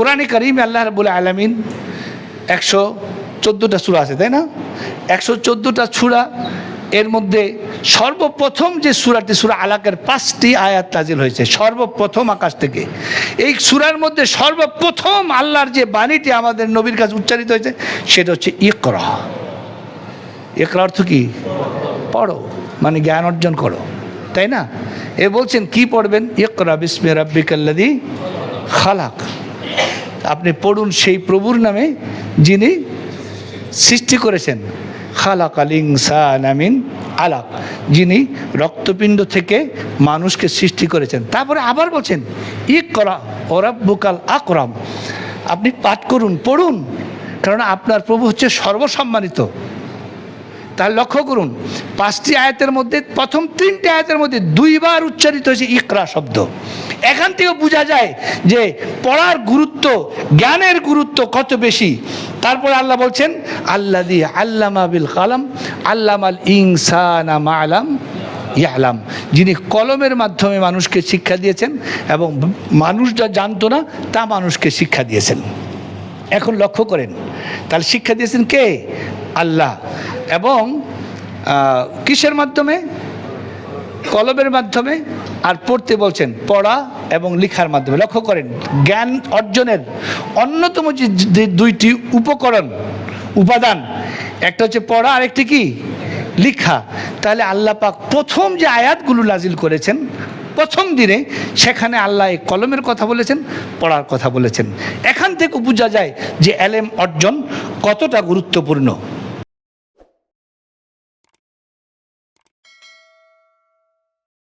কোরআনে করিম আল্লাহ রবুল আলমিন একশো চোদ্দোটা সুরা আছে, তাই না? একশো চোদ্দোটা সুরা, এর মধ্যে সর্বপ্রথম যে সুরাটি, সুরা আলাকের পাঁচটি আয়াত নাজিল হয়েছে, সর্বপ্রথম আকাশ থেকে। এই সুরার মধ্যে সর্বপ্রথম আল্লাহর যে বাণীটি আমাদের নবীর কাছে উচ্চারিত হয়েছে, সেটা হচ্ছে ইকরা। ইকরা অর্থ কি? পড়ো মানে জ্ঞান অর্জন করো, তাই না? এ বলছেন, কি পড়বেন? ইকরা বিস্মে রাব্বিকাল্লাদি খালাক। আপনি পড়ুন সেই প্রভুর নামে যিনি সৃষ্টি করেছেন। খালাক আলিং ইনসান আমিন আলাক, যিনি রক্তপিণ্ড থেকে মানুষকে সৃষ্টি করেছেন। তারপরে আবার বলছেন ই করা ওরাব্বুকাল আকরাম। আপনি পাঠ করুন, পড়ুন, কারণ আপনার প্রভু হচ্ছে সর্বসম্মানিত। তাহলে লক্ষ্য করুন, পাঁচটি আয়াতের মধ্যে, প্রথম তিনটি আয়াতের মধ্যে দুইবার উচ্চারিত হয়েছে ইকরা শব্দ। এখান থেকে বোঝা যায় যে পড়ার গুরুত্ব, জ্ঞানের গুরুত্ব কত বেশি। তারপরে আল্লাহ বলছেন আল্লাহ দি আল্লামা বিল কালাম, আল্লামাল ইনসানা মালাম ইয়ালাম। যিনি কলমের মাধ্যমে মানুষকে শিক্ষা দিয়েছেন এবং মানুষ যা জানতো না, তা মানুষকে শিক্ষা দিয়েছেন। এখন লক্ষ্য করেন, তাহলে শিক্ষা দিয়েছেন কে? আল্লাহ। এবং কিসের মাধ্যমে? কলমের মাধ্যমে। আর পড়তে বলছেন, পড়া এবং লেখার মাধ্যমে। লক্ষ্য করেন, জ্ঞান অর্জনের অন্যতম যে দুইটি উপকরণ, উপাদান, একটা হচ্ছে পড়া আর একটি কি? লিখা। তাহলে আল্লাহ পাক প্রথম যে আয়াতগুলো নাজিল করেছেন প্রথম দিনে সেখানে আল্লাহ কলমের কথা বলেছেন, পড়ার কথা বলেছেন। এখান থেকে বোঝা যায় যে এলেম অর্জন কতটা গুরুত্বপূর্ণ।